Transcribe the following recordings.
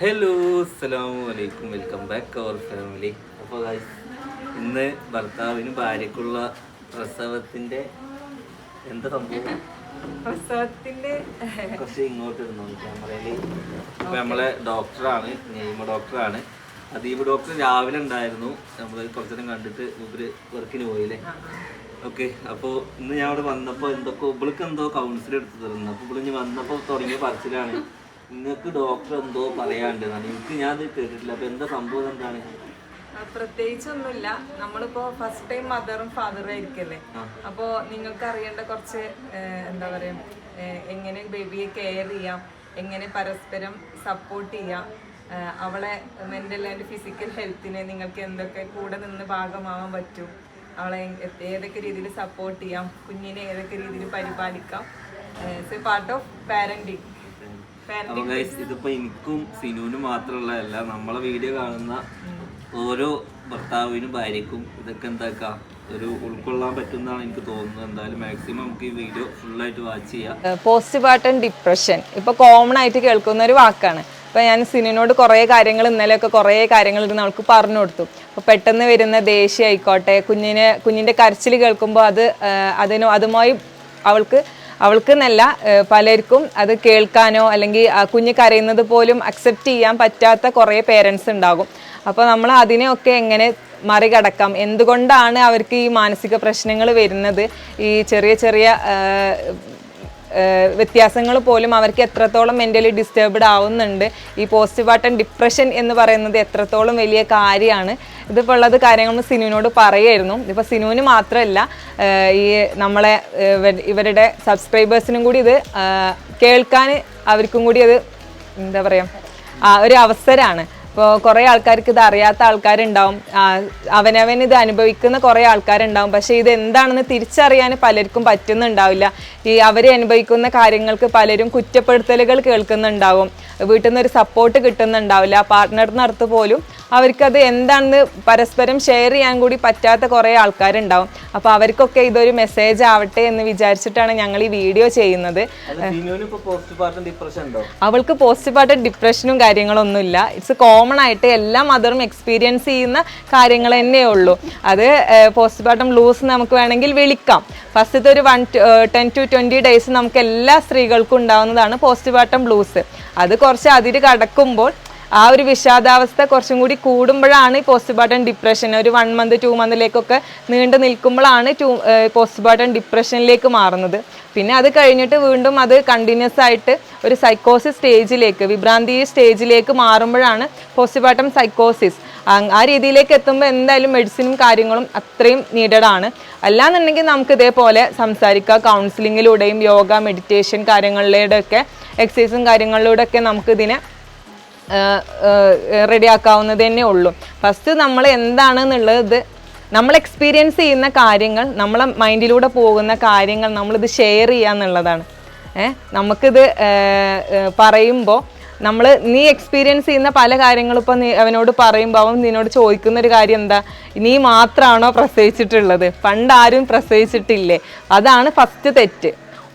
Hello അസ്സലാമു അലൈക്കും. Welcome back അവർ family അപ്പോൾ ഇന്ന് ഭർത്താവിന് ഭാര്യക്കുള്ള പ്രസവത്തിന്റെ എന്താ സംഭവം? പ്രസവത്തിന്റെ കുറച്ച് ഇങ്ങോട്ട് ഇരുന്നു ക്യാമറയിൽ അപ്പോൾ നമ്മളെ ഡോക്ടറാണ് നെയ്മ ഡോക്ടറാണ് അദീപ് ഡോക്ടർ രാവിലെ ഉണ്ടായിരുന്നു. നമ്മൾ കുറച്ചു നേരം കണ്ടിട്ട് ഇവർ വർക്കിന് പോയില്ലേ? ഓക്കെ അപ്പോൾ ഇന്ന് ഞാൻ അവിടെ വന്നപ്പോൾ എന്തൊക്കെ ഇവൾക്ക് എന്തോ കൗൺസിൽ എടുത്ത് തരുന്നു. അപ്പോൾ ഇവിടെ ഇനി വന്നപ്പോൾ തുടങ്ങിയ പറച്ചിലാണ്. നിങ്ങൾക്ക് ഡോക്ടർ എന്തോ പറയാണ്ട് എനിക്ക് ഞാൻ കേട്ടിട്ടില്ല. അപ്പൊ എന്താ സംഭവം എന്താണ്? പ്രത്യേകിച്ചൊന്നുമില്ല. നമ്മളിപ്പോ ഫസ്റ്റ് ടൈം മദറും ഫാദറും ആയിരിക്കല്ലേ? അപ്പോ നിങ്ങൾക്ക് അറിയേണ്ട കുറച്ച് എന്താ പറയാ എങ്ങനെ ബേബിയെ കെയർ ചെയ്യാം എങ്ങനെ പരസ്പരം സപ്പോർട്ട് ചെയ്യാം അവളെ മെന്റൽ ആൻഡ് ഫിസിക്കൽ ഹെൽത്തിനെ നിങ്ങൾക്ക് എന്തൊക്കെ കൂടെ നിന്ന് ഭാഗമാവാൻ പറ്റും അവളെ ഏതൊക്കെ രീതിയിൽ സപ്പോർട്ട് ചെയ്യാം കുഞ്ഞിനെ ഏതൊക്കെ രീതിയിൽ പരിപാലിക്കാം പാർട്ട് ഓഫ് പാരന്റിങ് അപ്പോൾ ഗൈസ് ഇതിപ്പോ എനിക്കും സിനുവിനും മാത്രമുള്ളതല്ല നമ്മളെ വീഡിയോ കാണുന്ന ഓരോ ഭർത്താവിനും ഭാര്യക്കും ഇതൊക്കെ എന്താക്കാം? ഒരു ഉൾക്കൊള്ളാൻ പറ്റുന്നതാണ് എനിക്ക് തോന്നുന്നത്. എന്തായാലും മാക്സിമം നമുക്ക് ഈ വീഡിയോ ഫുള്ളായിട്ട് വാച്ച് ചെയ്യാം. പോസ്റ്റ് പാർട്ടം ഡിപ്രഷൻ ഇപ്പൊ കോമൺ ആയിട്ട് കേൾക്കുന്ന ഒരു വാക്കാണ്. അപ്പോൾ ഞാൻ സിനിനോട് കുറേ കാര്യങ്ങൾ ഇന്നലെയൊക്കെ കുറേ കാര്യങ്ങൾ ഇരുന്ന് അവൾക്ക് പറഞ്ഞു കൊടുത്തു. അപ്പോൾ പെട്ടെന്ന് വരുന്ന ദേഷ്യം ആയിക്കോട്ടെ കുഞ്ഞിനെ കുഞ്ഞിന്റെ കരച്ചിൽ കേൾക്കുമ്പോൾ അത് അതിനോ അതുമായി അവൾക്ക് അവൾക്ക് എന്നല്ല പലർക്കും അത് കേൾക്കാനോ അല്ലെങ്കിൽ കുഞ്ഞ് കരയുന്നത് പോലും അക്സെപ്റ്റ് ചെയ്യാൻ പറ്റാത്ത കുറേ പേരൻസ് ഉണ്ടാകും. അപ്പോൾ നമ്മൾ അതിനെയൊക്കെ എങ്ങനെ മറികടക്കാം? എന്തുകൊണ്ടാണ് അവർക്ക് ഈ മാനസിക പ്രശ്നങ്ങൾ വരുന്നത്? ഈ ചെറിയ ചെറിയ വ്യത്യാസങ്ങൾ പോലും അവർക്ക് എത്രത്തോളം മെന്റലി ഡിസ്റ്റർബ്ഡ് ആവുന്നുണ്ട്. ഈ പോസ്റ്റ് പാർട്ടം ഡിപ്രഷൻ എന്ന് പറയുന്നത് എത്രത്തോളം വലിയ കാര്യമാണ്. ഇതിപ്പോൾ ഉള്ളത് കാര്യങ്ങൾ സിനുവിനോട് പറയുമായിരുന്നു. ഇപ്പോൾ സിനുവിന് മാത്രമല്ല ഈ നമ്മളെ ഇവരുടെ സബ്സ്ക്രൈബേഴ്സിനും കൂടി ഇത് കേൾക്കാൻ അവർക്കും കൂടി അത് എന്താ പറയുക ഒരു അവസരമാണ്. ഇപ്പോൾ കുറേ ആൾക്കാർക്ക് ഇത് അറിയാത്ത ആൾക്കാരുണ്ടാവും. അവനവൻ ഇത് അനുഭവിക്കുന്ന കുറേ ആൾക്കാരുണ്ടാവും. പക്ഷേ ഇത് എന്താണെന്ന് തിരിച്ചറിയാൻ പലർക്കും പറ്റുന്നുണ്ടാവില്ല. ഈ അവർ അനുഭവിക്കുന്ന കാര്യങ്ങൾക്ക് പലരും കുറ്റപ്പെടുത്തലുകൾ കേൾക്കുന്നുണ്ടാവും. വീട്ടിൽ നിന്ന് ഒരു സപ്പോർട്ട് കിട്ടുന്നുണ്ടാവില്ല പാർട്ട്ണറിനടുത്ത് പോലും അവർക്കത് എന്താണെന്ന് പരസ്പരം ഷെയർ ചെയ്യാൻ കൂടി പറ്റാത്ത കുറേ ആൾക്കാരുണ്ടാവും. അപ്പോൾ അവർക്കൊക്കെ ഇതൊരു മെസ്സേജ് ആവട്ടെ എന്ന് വിചാരിച്ചിട്ടാണ് ഞങ്ങൾ ഈ വീഡിയോ ചെയ്യുന്നത്. അവൾക്ക് പോസ്റ്റ് പാർട്ടം ഡിപ്രഷനും കാര്യങ്ങളൊന്നുമില്ല. ഇറ്റ്സ് കോമൺ ആയിട്ട് എല്ലാ മദറും എക്സ്പീരിയൻസ് ചെയ്യുന്ന കാര്യങ്ങൾ തന്നെയേ ഉള്ളൂ. അത് പോസ്റ്റ് പാർട്ടം ലൂസ് നമുക്ക് വേണമെങ്കിൽ വിളിക്കാം. ഫസ്റ്റത്തെ ഒരു one ten to twenty days നമുക്ക് എല്ലാ സ്ത്രീകൾക്കും ഉണ്ടാവുന്നതാണ് പോസ്റ്റ് പാർട്ടം ബ്ലൂസ് അത് കുറച്ച് അതിര് കടക്കുമ്പോൾ ആ ഒരു വിഷാദാവസ്ഥ കുറച്ചും കൂടി കൂടുമ്പോഴാണ് പോസ്റ്റ് ഡിപ്രഷൻ ഒരു വൺ മന്ത് ടു മന്തിലേക്കൊക്കെ നീണ്ടു നിൽക്കുമ്പോഴാണ് ടു പോസ്റ്റ് ഡിപ്രഷനിലേക്ക് മാറുന്നത്. പിന്നെ അത് കഴിഞ്ഞിട്ട് വീണ്ടും അത് കണ്ടിന്യൂസ് ആയിട്ട് ഒരു സൈക്കോസിസ് സ്റ്റേജിലേക്ക് വിഭ്രാന്തി സ്റ്റേജിലേക്ക് മാറുമ്പോഴാണ് പോസ്റ്റ് പാർട്ടം സൈക്കോസിസ് ആ രീതിയിലേക്ക് എത്തുമ്പോൾ എന്തായാലും മെഡിസിനും കാര്യങ്ങളും അത്രയും നീഡഡ് ആണ്. അല്ലാന്നുണ്ടെങ്കിൽ നമുക്ക് ഇതേപോലെ സംസാരിക്കുക കൗൺസിലിങ്ങിലൂടെയും യോഗ മെഡിറ്റേഷൻ കാര്യങ്ങളിലൂടെയൊക്കെ എക്സസൈസും കാര്യങ്ങളിലൂടെയൊക്കെ നമുക്ക് ഇതിനെ റെഡിയാക്കാവുന്നത് തന്നെ ഉള്ളൂ. ഫസ്റ്റ് നമ്മൾ എന്താണെന്നുള്ളത് നമ്മൾ എക്സ്പീരിയൻസ് ചെയ്യുന്ന കാര്യങ്ങൾ നമ്മളെ മൈൻഡിലൂടെ പോകുന്ന കാര്യങ്ങൾ നമ്മളിത് ഷെയർ ചെയ്യുക എന്നുള്ളതാണ്. ഏഹ് നമുക്കിത് പറയുമ്പോൾ നമ്മൾ നീ എക്സ്പീരിയൻസ് ചെയ്യുന്ന പല കാര്യങ്ങളും ഇപ്പം നീ അവനോട് പറയുമ്പോൾ അവൻ നിന്നോട് ചോദിക്കുന്ന ഒരു കാര്യം എന്താ? നീ മാത്രമാണോ പ്രസവിച്ചിട്ടുള്ളത്? പണ്ട് ആരും പ്രസവിച്ചിട്ടില്ലേ? അതാണ് ഫസ്റ്റ് തെറ്റ്.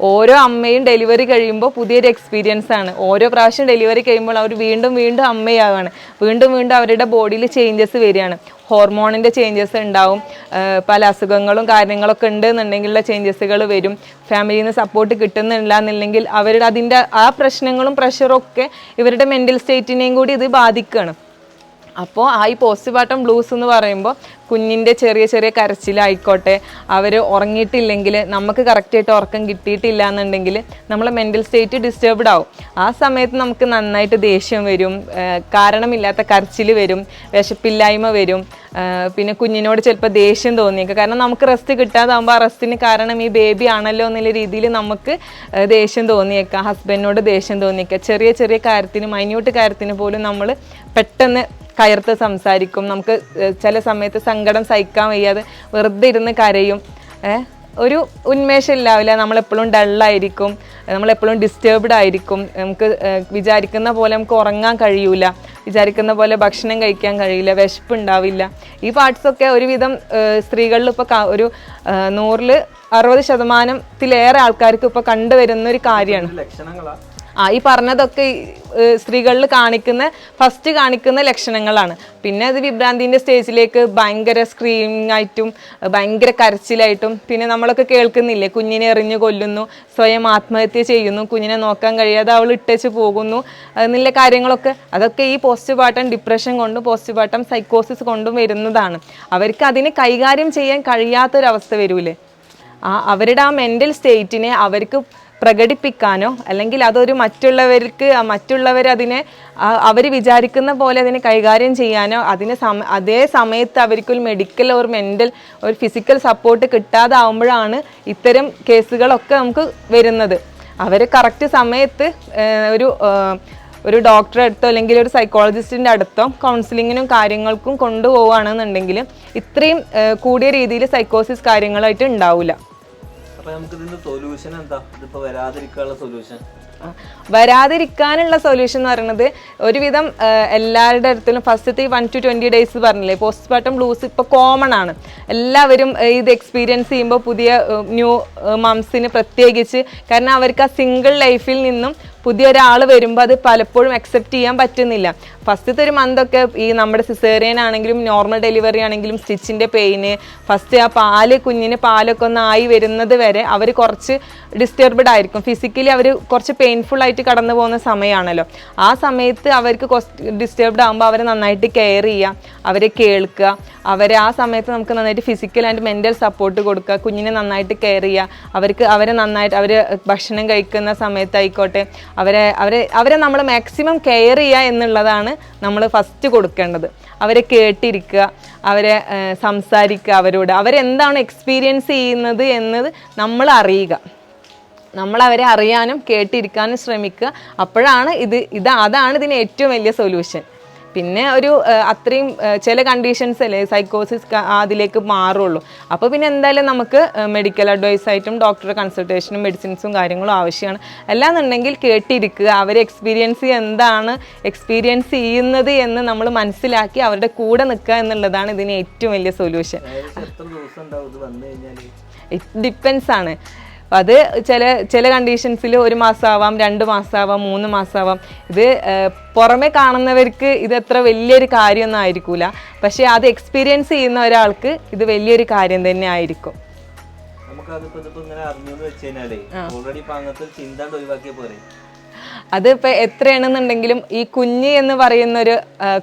ഓരോ അമ്മയും ഡെലിവറി കഴിയുമ്പോൾ പുതിയൊരു എക്സ്പീരിയൻസ് ആണ്. ഓരോ പ്രാവശ്യം ഡെലിവറി കഴിയുമ്പോൾ അവർ വീണ്ടും വീണ്ടും അമ്മയാവാണ്. വീണ്ടും വീണ്ടും അവരുടെ ബോഡിയിൽ ചേഞ്ചസ് വരികയാണ്. ഹോർമോണിന്റെ ചേഞ്ചസ് ഉണ്ടാവും. പല അസുഖങ്ങളും കാര്യങ്ങളൊക്കെ ഉണ്ട് എന്നുണ്ടെങ്കിലുള്ള ചേഞ്ചസുകൾ വരും. ഫാമിലിയിൽ നിന്ന് സപ്പോർട്ട് കിട്ടുന്നില്ല എന്നുണ്ടെങ്കിൽ അവരുടെ അതിന്റെ ആ പ്രശ്നങ്ങളും പ്രഷറും ഒക്കെ ഇവരുടെ മെന്റൽ സ്റ്റേറ്റിനെയും കൂടി ഇത് ബാധിക്കുകയാണ്. അപ്പോൾ ആ ഈ പോസ്റ്റ് പാട്ടം ബ്ലൂസ് എന്ന് പറയുമ്പോൾ കുഞ്ഞിന്റെ ചെറിയ ചെറിയ കരച്ചിലായിക്കോട്ടെ അവർ ഉറങ്ങിയിട്ടില്ലെങ്കിൽ നമുക്ക് കറക്റ്റായിട്ട് ഉറക്കം കിട്ടിയിട്ടില്ല എന്നുണ്ടെങ്കിൽ നമ്മളെ മെന്റൽ സ്റ്റേറ്റ് ഡിസ്റ്റർബ്ഡ് ആവും. ആ സമയത്ത് നമുക്ക് നന്നായിട്ട് ദേഷ്യം വരും കാരണമില്ലാത്ത കരച്ചിൽ വരും വിശപ്പില്ലായ്മ വരും പിന്നെ കുഞ്ഞിനോട് ചിലപ്പോൾ ദേഷ്യം തോന്നിയേക്കാം. കാരണം നമുക്ക് റെസ്റ്റ് കിട്ടാതാകുമ്പോൾ ആ റെസ്റ്റിന് കാരണം ഈ ബേബി ആണല്ലോ എന്നുള്ള രീതിയിൽ നമുക്ക് ദേഷ്യം തോന്നിയേക്കാം ഹസ്ബൻഡിനോട് ദേഷ്യം തോന്നിയേക്കാം. ചെറിയ ചെറിയ കാര്യത്തിന് മൈന്യൂട്ട് കാര്യത്തിന് പോലും നമ്മൾ പെട്ടെന്ന് കയർത്ത് സംസാരിക്കും. നമുക്ക് ചില സമയത്ത് സങ്കടം സഹിക്കാൻ വയ്യാതെ വെറുതെ ഇരുന്ന് കരയും. ഏഹ് ഒരു ഉന്മേഷം ഇല്ലാവില്ല. നമ്മളെപ്പോഴും ഡള്ളായിരിക്കും നമ്മളെപ്പോഴും ഡിസ്റ്റേബ്ഡ് ആയിരിക്കും. നമുക്ക് വിചാരിക്കുന്ന പോലെ നമുക്ക് ഉറങ്ങാൻ കഴിയൂല. വിചാരിക്കുന്ന പോലെ ഭക്ഷണം കഴിക്കാൻ കഴിയില്ല. വിശപ്പുണ്ടാവില്ല. ഈ പാർട്സൊക്കെ ഒരുവിധം സ്ത്രീകളിൽ ഇപ്പോൾ ഒരു നൂറിൽ അറുപത് ശതമാനത്തിലേറെ ആൾക്കാർക്ക് ഇപ്പോൾ കണ്ടുവരുന്ന ഒരു കാര്യമാണ്. ആ ഈ പറഞ്ഞതൊക്കെ സ്ത്രീകളിൽ കാണിക്കുന്ന ഫസ്റ്റ് കാണിക്കുന്ന ലക്ഷണങ്ങളാണ്. പിന്നെ അത് വിഭ്രാന്തിന്റെ സ്റ്റേജിലേക്ക് ഭയങ്കര സ്ക്രീമിംഗ് ആയിട്ടും ഭയങ്കര കരച്ചിലായിട്ടും പിന്നെ നമ്മളൊക്കെ കേൾക്കുന്നില്ലേ കുഞ്ഞിനെ എറിഞ്ഞു കൊല്ലുന്നു സ്വയം ആത്മഹത്യ ചെയ്യുന്നു കുഞ്ഞിനെ നോക്കാൻ കഴിയാതെ അവൾ ഇട്ടേച്ച് പോകുന്നു എന്നുള്ള കാര്യങ്ങളൊക്കെ അതൊക്കെ ഈ പോസ്റ്റ് പാർട്ടം ഡിപ്രഷൻ കൊണ്ടും പോസ്റ്റ് പാർട്ടം സൈക്കോസിസ് കൊണ്ടും വരുന്നതാണ്. അവർക്ക് അതിനെ കൈകാര്യം ചെയ്യാൻ കഴിയാത്തൊരവസ്ഥ വരൂലേ. ആ അവരുടെ ആ മെന്റൽ സ്റ്റേറ്റിനെ അവർക്ക് പ്രകടിപ്പിക്കാനോ അല്ലെങ്കിൽ അതൊരു മറ്റുള്ളവർക്ക് മറ്റുള്ളവർ അതിനെ അവർ വിചാരിക്കുന്ന പോലെ അതിനെ കൈകാര്യം ചെയ്യാനോ അതിനെ സമ അതേ സമയത്ത് അവർക്കൊരു മെഡിക്കൽ ഒരു മെന്റൽ ഒരു ഫിസിക്കൽ സപ്പോർട്ട് കിട്ടാതാവുമ്പോഴാണ് ഇത്തരം കേസുകളൊക്കെ നമുക്ക് വരുന്നത്. അവർ കറക്റ്റ് സമയത്ത് ഒരു ഒരു ഡോക്ടറെ അടുത്തോ അല്ലെങ്കിൽ ഒരു സൈക്കോളജിസ്റ്റിന്റെ അടുത്തോ കൗൺസിലിങ്ങിനും കാര്യങ്ങൾക്കും കൊണ്ടുപോവുകയാണെന്നുണ്ടെങ്കിൽ ഇത്രയും കൂടിയ രീതിയിൽ സൈക്കോസിസ് കാര്യങ്ങളായിട്ട് ഉണ്ടാവില്ല. സൊല്യൂഷൻ എന്താ? വരാതിരിക്കാനുള്ള സൊല്യൂഷൻ സൊല്യൂഷൻ എന്ന് പറയുന്നത് ഒരുവിധം എല്ലാവരുടെ ഫസ്റ്റ് ഫസ്റ്റത്തെ വൺ ടു ട്വന്റി ഡേയ്സ് പറഞ്ഞില്ലേ? പോസ്റ്റ് പാർട്ടം ബ്ലൂസ് ഇപ്പൊ കോമൺ ആണ്. എല്ലാവരും ഇത് എക്സ്പീരിയൻസ് ചെയ്യുമ്പോൾ പുതിയ ന്യൂ മംസിന് പ്രത്യേകിച്ച്. കാരണം അവർക്ക് ആ സിംഗിൾ ലൈഫിൽ നിന്നും പുതിയ ഒരാൾ വരുമ്പോൾ അത് പലപ്പോഴും അക്സെപ്റ്റ് ചെയ്യാൻ പറ്റുന്നില്ല. ഫസ്റ്റത്തെ ഒരു മന്തൊക്കെ ഈ നമ്മുടെ സിസേറിയൻ ആണെങ്കിലും നോർമൽ ഡെലിവറി ആണെങ്കിലും സ്റ്റിച്ചിന്റെ പെയിന് ഫസ്റ്റ് ആ പാൽ കുഞ്ഞിന് പാലൊക്കെ ഒന്ന് ആയി വരുന്നത് വരെ അവർ കുറച്ച് ഡിസ്റ്റർബ്ഡ് ആയിരിക്കും. ഫിസിക്കലി അവർ കുറച്ച് പെയിൻഫുൾ ആയിട്ട് കടന്നു പോകുന്ന സമയമാണല്ലോ ആ സമയത്ത് അവർക്ക് ഡിസ്റ്റർബ്ഡ് ആകുമ്പോൾ അവരെ നന്നായിട്ട് കെയർ ചെയ്യുക അവരെ കേൾക്കുക. അവരെ ആ സമയത്ത് നമുക്ക് നന്നായിട്ട് ഫിസിക്കൽ ആൻഡ് മെന്റൽ സപ്പോർട്ട് കൊടുക്കുക. കുഞ്ഞിനെ നന്നായിട്ട് കെയർ ചെയ്യുക അവർക്ക് അവരെ നന്നായിട്ട് അവർ ഭക്ഷണം കഴിക്കുന്ന സമയത്തായിക്കോട്ടെ അവരെ അവരെ അവരെ നമ്മൾ മാക്സിമം കെയർ ചെയ്യുക എന്നുള്ളതാണ് നമ്മൾ ഫസ്റ്റ് കൊടുക്കേണ്ടത്. അവരെ കേട്ടിരിക്കുക അവരെ സംസാരിക്കുക അവരോട്. അവരെന്താണ് എക്സ്പീരിയൻസ് ചെയ്യുന്നത് എന്നത് നമ്മൾ അറിയുക. നമ്മൾ അവരെ അറിയാനും കേട്ടിരിക്കാനും ശ്രമിക്കുക. അപ്പോഴാണ് ഇത് ഇത് അതാണ് ഇതിന് ഏറ്റവും വലിയ സൊല്യൂഷൻ പിന്നെ ഒരു അത്രയും ചില കണ്ടീഷൻസ് അല്ലേ സൈക്കോസിസ് അതിലേക്ക് മാറുള്ളൂ. അപ്പോൾ പിന്നെ എന്തായാലും നമുക്ക് മെഡിക്കൽ അഡ്വൈസ് ആയിട്ടും ഡോക്ടറെ കൺസൾട്ടേഷനും മെഡിസിൻസും കാര്യങ്ങളും ആവശ്യമാണ്. അല്ലാന്നുണ്ടെങ്കിൽ കേട്ടിരിക്കുക അവർ എക്സ്പീരിയൻസ് എന്താണ് എക്സ്പീരിയൻസ് ചെയ്യുന്നത് എന്ന് നമ്മൾ മനസ്സിലാക്കി അവരുടെ കൂടെ നിൽക്കുക എന്നുള്ളതാണ് ഇതിന് ഏറ്റവും വലിയ സൊല്യൂഷൻ ഇറ്റ് ഡിപ്പെൻസ് ആണ്. അത് ചില ചില കണ്ടീഷൻസിൽ ഒരു മാസമാവാം രണ്ട് മാസമാവാം മൂന്ന് മാസമാവാം ഇത് പുറമെ കാണുന്നവർക്ക് ഇത് അത്ര വലിയൊരു കാര്യമൊന്നും ആയിരിക്കില്ല പക്ഷേ അത് എക്സ്പീരിയൻസ് ചെയ്യുന്ന ഒരാൾക്ക് ഇത് വലിയൊരു കാര്യം തന്നെ ആയിരിക്കും. അതിപ്പോ എത്രയാണെന്നുണ്ടെങ്കിലും ഈ കുഞ്ഞ് എന്ന് പറയുന്ന ഒരു